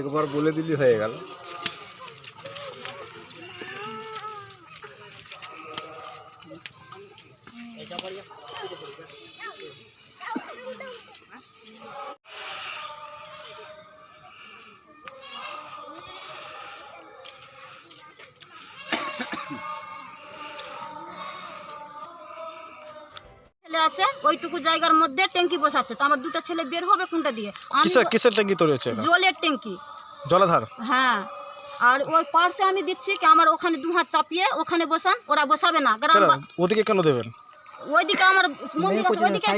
একবার বলে দিলি হয়ে গেল। আছে ওইটুকু জায়গার মধ্যে ট্যাঙ্কি বসাচ্ছে। তো আমার দুটো ছেলে বের হবে কোনটা দিয়ে? আমি কিসের কিসের ট্যাঙ্কি তৈরি হচ্ছে এটা জলের ট্যাঙ্কি। জলাধার? হ্যাঁ। আর ওর পার্সে আমি দিচ্ছি কি আমার ওখানে দু হাত চাপিয়ে ওখানে বসান ওরা বসাবে না। গ্রাম কেন? ওদিকে কেন দেবেন? ওইদিকে আমার মন্দির আছে ওইদিকে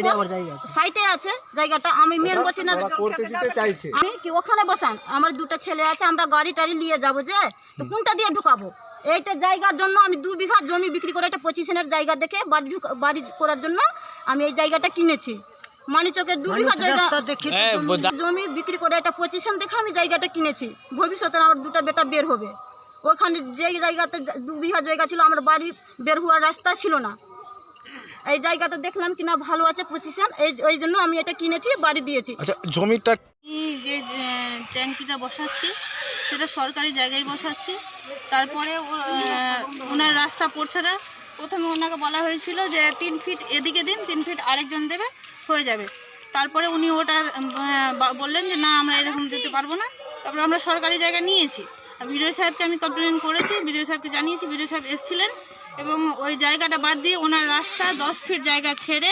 সাইডে আছে। জায়গাটা আমি মেন বলছি না করতে দিতে চাইছে। আমি কি ওখানে বসান? আমার দুটো ছেলে আছে আমরা গাড়ি টাড়ি নিয়ে যাব যে তো কোনটা দিয়ে ঢুকাবো? এইটা জায়গার জন্য আমি দু বিঘা জমি বিক্রি করে একটা পজিশনের জায়গা দেখে বাড়ি ঢুকা- বাড়ি করার জন্য আমি এই জায়গাটা কিনেছি। মানিচকের দু বিঘা জায়গা জমি বিক্রি করে একটা পজিশন দেখে আমি জায়গাটা কিনেছি। ভবিষ্যতে আমার দুটো বেটা বের হবে। ওখানে যে জায়গাতে দু বিঘা জায়গা ছিল আমার বাড়ি বের হওয়ার রাস্তা ছিল না। এই জায়গাটা দেখলাম কিনা ভালো আছে পজিশন এই ওই জন্য আমি এটা কিনেছি বাড়ি দিয়েছি। আচ্ছা জমিটা যে ট্যাঙ্কিটা বসাচ্ছি সেটা সরকারি জায়গায় বসাচ্ছি। তারপরে ওনার রাস্তা পড়ছে না। প্রথমে ওনাকে বলা হয়েছিল যে তিন ফিট এদিকে দিন, তিন ফিট আরেকজন দেবে, হয়ে যাবে। তারপরে উনি ওটা বললেন যে, না, আমরা এরকম দিতে পারব না। তারপরে আমরা সরকারি জায়গা নিয়েছি। বিডিও সাহেবকে আমি কমপ্লেন করেছি, বিডিও সাহেবকে জানিয়েছি, বিডিও সাহেব এসেছিলেন এবং ওই জায়গাটা বাদ দিয়ে ওনার রাস্তা দশ ফিট জায়গা ছেড়ে,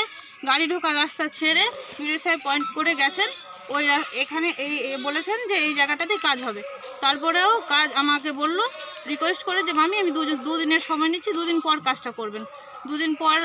গাড়ি ঢোকার রাস্তা ছেড়ে বিডিও সাহেব পয়েন্ট করে গেছেন। ওই এখানে এই বলেছেন যে এই জায়গাটাতে কাজ হবে। তারপরেও কাজ আমাকে বলল রিকোয়েস্ট করে যে, মামি, আমি দুদিন দুদিনের সময় নিচ্ছি, দুদিন পর কাজটা করবেন। দুদিন পর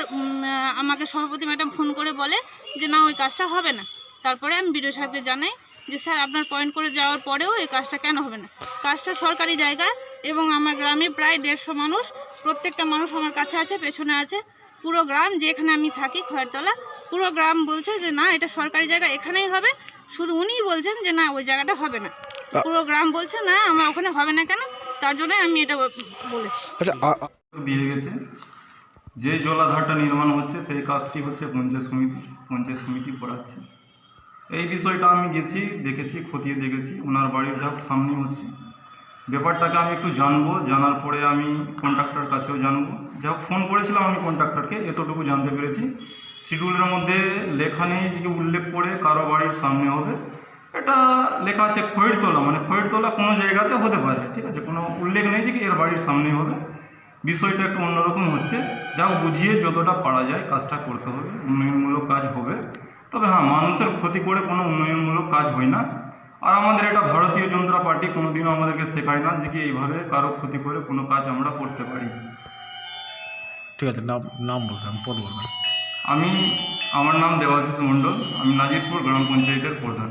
আমাকে সভাপতি ম্যাডাম ফোন করে বলে যে, না, ওই কাজটা হবে না। তারপরে আমি বিডিও সাহেবকে জানাই যে, স্যার, আপনার পয়েন্ট করে যাওয়ার পরেও এই কাজটা কেন হবে না? কাজটা সরকারি জায়গা এবং আমার গ্রামে প্রায় দেড়শো মানুষ, প্রত্যেকটা মানুষ আমার কাছে আছে, পেছনে আছে। পুরো গ্রাম যেখানে আমি থাকি, খয়েরতলা, পুরো গ্রাম বলছে যে, না, এটা সরকারি জায়গা, এখানেই হবে। শুধু উনিই বলছেন যে না ওই জায়গাটা হবে না। পুরো গ্রাম বলছে না আমার ওখানে হবে না কেন? তার জন্য আমি এটা বলেছি। আচ্ছা দিয়ে গেছে। যে জলাধারটা নির্মাণ হচ্ছে সেই কাজটি হচ্ছে পঞ্চায়েত সমিতি পঞ্চায়েত সমিতি করাচ্ছে। এই বিষয়টা আমি গেছি দেখেছি খতিয়ে দেখেছি। ওনার বাড়ির ডাক সামনে হচ্ছে। ব্যাপারটাকে আমি একটু জানব, জানার পরে আমি কন্ট্রাক্টর কাছেও জানব। যা ফোন করেছিলাম আমি কন্ট্রাক্টরকে এতটুকু জানতে পেরেছি। শিডিউলের মধ্যে লেখা নেই যে উল্লেখ করে কারও বাড়ির সামনে হবে। এটা লেখা আছে খয়েরতলা মানে খয়েরতলা কোনো জায়গাতে হতে পারে, ঠিক আছে? কোনো উল্লেখ নেই যে কি এর বাড়ির সামনে হবে। বিষয়টা একটু অন্যরকম হচ্ছে। যা হোক, বুঝিয়ে যতটা পারা যায় কাজটা করতে হবে, উন্নয়নমূলক কাজ হবে। তবে হ্যাঁ মানুষের ক্ষতি করে কোনো উন্নয়নমূলক কাজ হয় না। আর আমাদের এটা ভারতীয় জনতা পার্টি কোনোদিনও আমাদেরকে শেখায় না যে কি এইভাবে কারও ক্ষতি করে কোনো কাজ আমরা করতে পারি। ঠিক আছে নাম নাম বলবেন পদ বলবেন আমি আমার নাম দেবাশিস মণ্ডল আমি নাজিরপুর গ্রাম পঞ্চায়েতের প্রধান।